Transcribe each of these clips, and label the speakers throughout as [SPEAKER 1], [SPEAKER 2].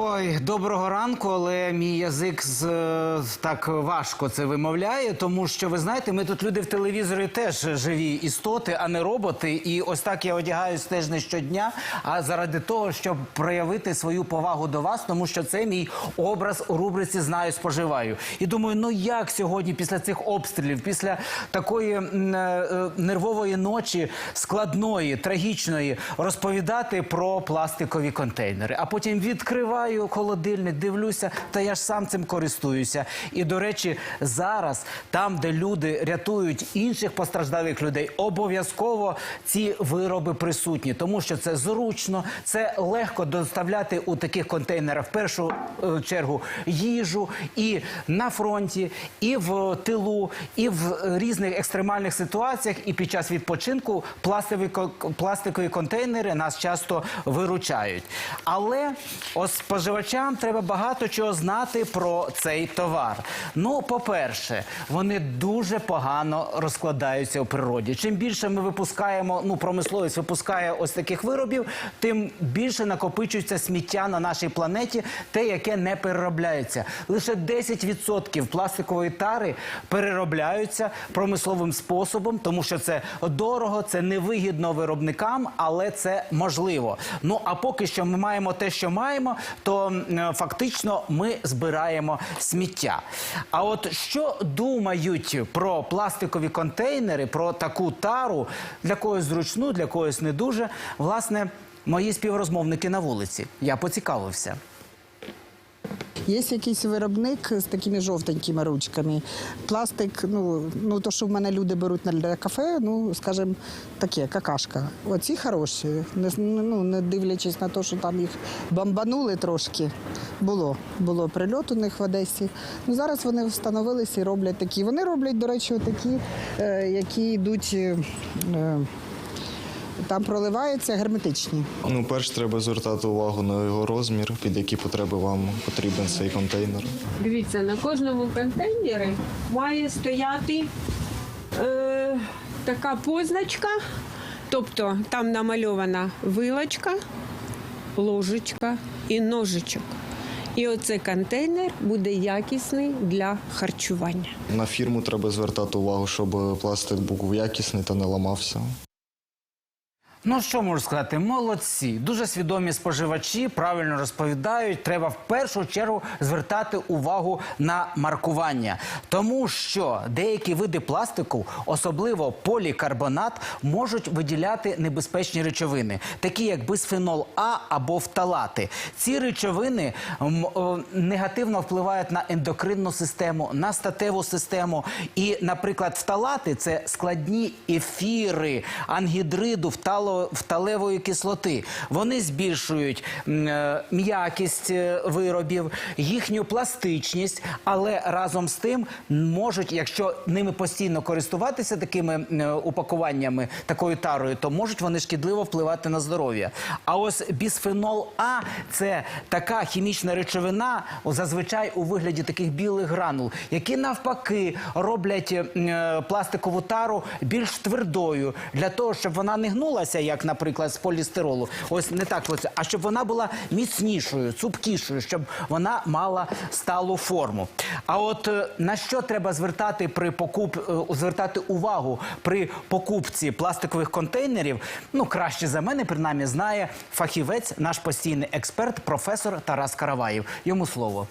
[SPEAKER 1] Ой, доброго ранку, але мій язик з, так важко це вимовляє, тому що ви знаєте, ми тут люди в телевізорі теж живі істоти, а не роботи. І ось так я одягаюсь теж не щодня, а заради того, щоб проявити свою повагу до вас, тому що це мій образ у рубриці Знаю, споживаю. І думаю, ну як сьогодні, після цих обстрілів, після такої е, е, нервової ночі, складної, трагічної, розповідати про пластикові контейнери, а потім відкриваю холодильник, дивлюся, та я ж сам цим користуюся. І до речі, зараз там, де люди рятують інших постраждалих людей, обов'язково ці вироби присутні, тому що це зручно, це легко доставляти у таких контейнерах в першу е, чергу їжу і на фронті, і в тилу, і в різних екстремальних ситуаціях, і під час відпочинку пластикові, пластикові контейнери нас часто виручають. Але ось споживачам треба багато чого знати про цей товар. Ну, по-перше, вони дуже погано розкладаються у природі. Чим більше ми випускаємо, ну промисловість випускає ось таких виробів, тим більше накопичується сміття на нашій планеті, те, яке не переробляється. Лише 10% пластикової тари переробляються промисловим способом, тому що це дорого, це невигідно виробникам, але це можливо. Ну а поки що ми маємо те, що маємо, то фактично ми збираємо сміття. А от що думають про пластикові контейнери, про таку тару для когось зручну, для когось не дуже, власне, мої співрозмовники на вулиці. Я поцікавився.
[SPEAKER 2] Є якийсь виробник з такими жовтенькими ручками. Пластик, ну, ну то, що в мене люди беруть на- кафе, ну, скажімо, таке, какашка. Оці хороші. Не, ну, не дивлячись на те, що там їх бомбанули трошки. Було, було прильот у них в Одесі. Ну, зараз вони встановилися і роблять такі. Вони роблять, до речі, такі, е, які йдуть. Там проливаються герметичні.
[SPEAKER 3] Ну, перш треба звертати увагу на його розмір, під які потреби вам потрібен цей контейнер.
[SPEAKER 4] Дивіться, на кожному контейнері має стояти е, така позначка, тобто там намальована вилочка, ложечка і ножичок. І оцей контейнер буде якісний для харчування.
[SPEAKER 3] На фірму треба звертати увагу, щоб пластик був якісний та не ламався.
[SPEAKER 1] Ну що можу сказати, молодці, дуже свідомі споживачі, правильно розповідають. Треба в першу чергу звертати увагу на маркування, тому що деякі види пластику, особливо полікарбонат, можуть виділяти небезпечні речовини, такі як бисфенол А або фталати. Ці речовини негативно впливають на ендокринну систему, на статеву систему. І, наприклад, фталати це складні ефіри ангідриду, фтало, фталевої кислоти. Вони збільшують е, м'якість е, виробів, їхню пластичність, але разом з тим можуть, якщо ними постійно користуватися такими е, упакуваннями, такою тарою, то можуть вони шкідливо впливати на здоров'я. А ось бісфенол А це така хімічна речовина, зазвичай у вигляді таких білих гранул, які навпаки роблять пластикову тару більш твердою для того, щоб вона не гнулася, як, наприклад, з полістиролу. Ось не так, ось, а щоб вона була міцнішою, цупкішою, щоб вона мала сталу форму. А от е, на що треба звертати при покуп е, звертати увагу при покупці пластикових контейнерів? Ну краще за мене, принаймні, знає фахівець, наш постійний експерт, професор Тарас Караваєв. Йому слово.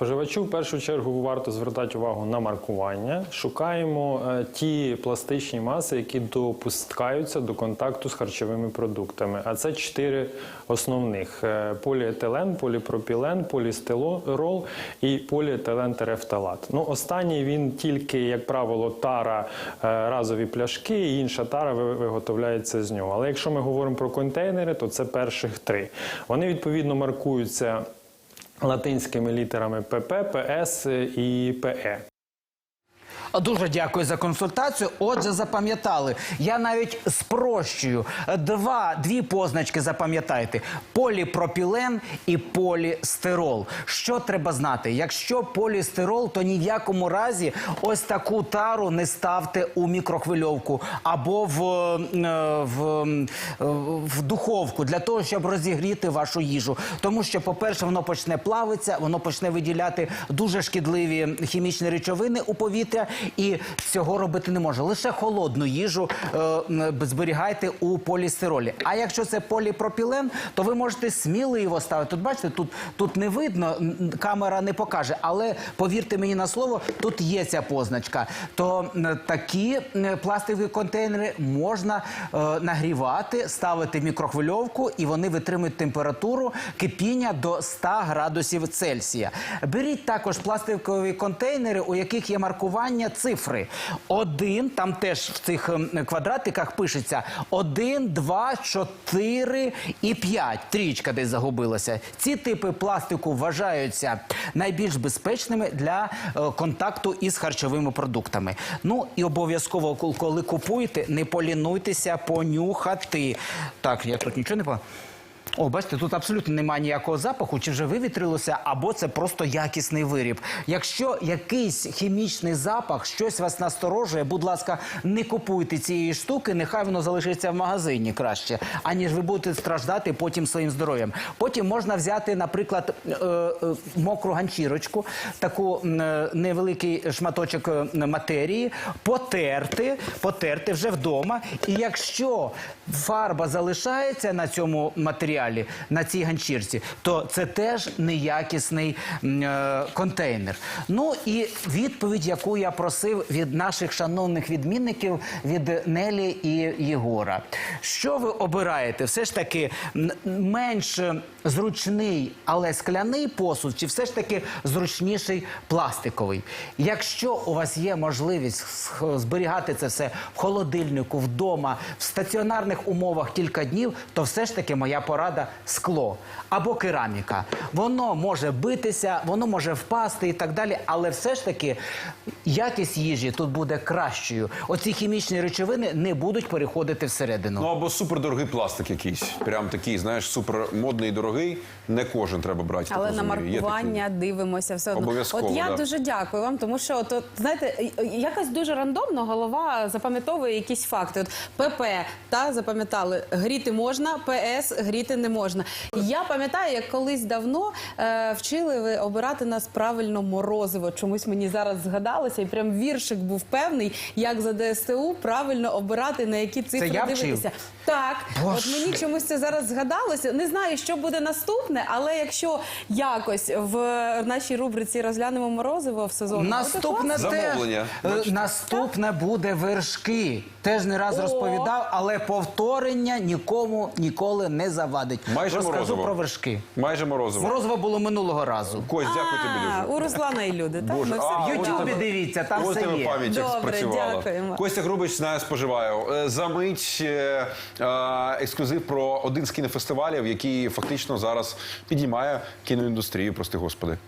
[SPEAKER 5] Споживачу в першу чергу варто звертати увагу на маркування. Шукаємо е, ті пластичні маси, які допускаються до контакту з харчовими продуктами. А це чотири основних: Е, поліетилен, поліпропілен, полістирол і поліетилен терефталат. Ну, останній він тільки, як правило, тара е, разові пляшки, і інша тара виготовляється з нього. Але якщо ми говоримо про контейнери, то це перших три. Вони відповідно маркуються латинськими літерами ПП, ПС і ПЕ.
[SPEAKER 1] Дуже дякую за консультацію. Отже, запам'ятали. Я навіть спрощую. Два, дві позначки запам'ятайте: поліпропілен і полістирол. Що треба знати? Якщо полістирол, то ні в якому разі ось таку тару не ставте у мікрохвильовку або в, е, в, е, в духовку для того, щоб розігріти вашу їжу. Тому що, по-перше, воно почне плавитися, воно почне виділяти дуже шкідливі хімічні речовини у повітря, і цього робити не може. Лише холодну їжу е, зберігайте у полістиролі. А якщо це поліпропілен, то ви можете сміливо ставити. Тут бачите, тут, не видно, камера не покаже, але повірте мені на слово, тут є ця позначка. То такі пластикові контейнери можна е, нагрівати, ставити в мікрохвильовку, і вони витримують температуру кипіння до 100 градусів Цельсія. Беріть також пластикові контейнери, у яких є маркування цифри. Один, там теж в цих ем, квадратиках пишеться 1, 2, 4 і 5. Трічка десь загубилася. Ці типи пластику вважаються найбільш безпечними для е, контакту із харчовими продуктами. Ну і обов'язково, коли купуєте, не полінуйтеся понюхати. Так, я тут нічого не по. О, бачите, тут абсолютно немає ніякого запаху, чи вже вивітрилося, або це просто якісний виріб. Якщо якийсь хімічний запах, щось вас насторожує, будь ласка, не купуйте цієї штуки, нехай воно залишиться в магазині краще, аніж ви будете страждати потім своїм здоров'ям. Потім можна взяти, наприклад, е, е, мокру ганчірочку, таку е, невеликий шматочок матерії, потерти, потерти вже вдома. І якщо фарба залишається на цьому матеріалі, на цій ганчірці, то це теж неякісний е, контейнер. Ну і відповідь, яку я просив від наших шановних відмінників від Нелі і Єгора. Що ви обираєте? Все ж таки менш зручний, але скляний посуд, чи все ж таки зручніший пластиковий? Якщо у вас є можливість зберігати це все в холодильнику, вдома, в стаціонарних умовах кілька днів, то все ж таки моя порада скло або кераміка. Воно може битися, воно може впасти і так далі, але все ж таки якість їжі тут буде кращою. Оці хімічні речовини не будуть переходити всередину.
[SPEAKER 6] Ну або супердорогий пластик якийсь. Прям такий, знаєш, супермодний і дорогий. Не кожен треба брати.
[SPEAKER 7] Але на маркування дивимося все одно.
[SPEAKER 6] Обов'язково,
[SPEAKER 7] От я
[SPEAKER 6] да.
[SPEAKER 7] дуже дякую вам, тому що от, от, знаєте, якось дуже рандомно голова запам'ятовує якісь факти. От ПП та запам'ятали, гріти можна, ПС гріти не можна. Я пам'ятаю, як колись давно е, вчили ви обирати нас правильно морозиво. Чомусь мені зараз згадалося, і прям віршик був певний, як за ДСТУ правильно обирати на які цифри
[SPEAKER 1] я вчив?
[SPEAKER 7] дивитися. Так,
[SPEAKER 1] Боже.
[SPEAKER 7] от мені чомусь це зараз згадалося. Не знаю, що буде наступне, але якщо якось в нашій рубриці розглянемо морозиво в сезон,
[SPEAKER 1] Наступне
[SPEAKER 6] Замовлення.
[SPEAKER 1] е, наступне буде вершки. Теж не раз
[SPEAKER 7] О.
[SPEAKER 1] розповідав, але повторення нікому ніколи не завадить.
[SPEAKER 6] Майже
[SPEAKER 1] Розкажу
[SPEAKER 6] морозиво.
[SPEAKER 1] про вершки.
[SPEAKER 6] Майже морозиво.
[SPEAKER 1] Морозиво було минулого разу.
[SPEAKER 6] Кость, дякую тобі дуже.
[SPEAKER 7] у Руслана і люди. Так?
[SPEAKER 6] Боже,
[SPEAKER 7] Ми все
[SPEAKER 6] а,
[SPEAKER 1] В. Ютубі
[SPEAKER 6] тебе-
[SPEAKER 1] дивіться, там
[SPEAKER 6] Ось
[SPEAKER 1] все
[SPEAKER 6] тебе
[SPEAKER 1] є.
[SPEAKER 6] пам'ять як
[SPEAKER 7] Добре,
[SPEAKER 6] спрацювала.
[SPEAKER 7] дякуємо.
[SPEAKER 6] Костя Грубич знає, споживаю. Е, За мить е, е, ексклюзив про один з кінофестивалів, який фактично зараз піднімає кіноіндустрію, прости господи.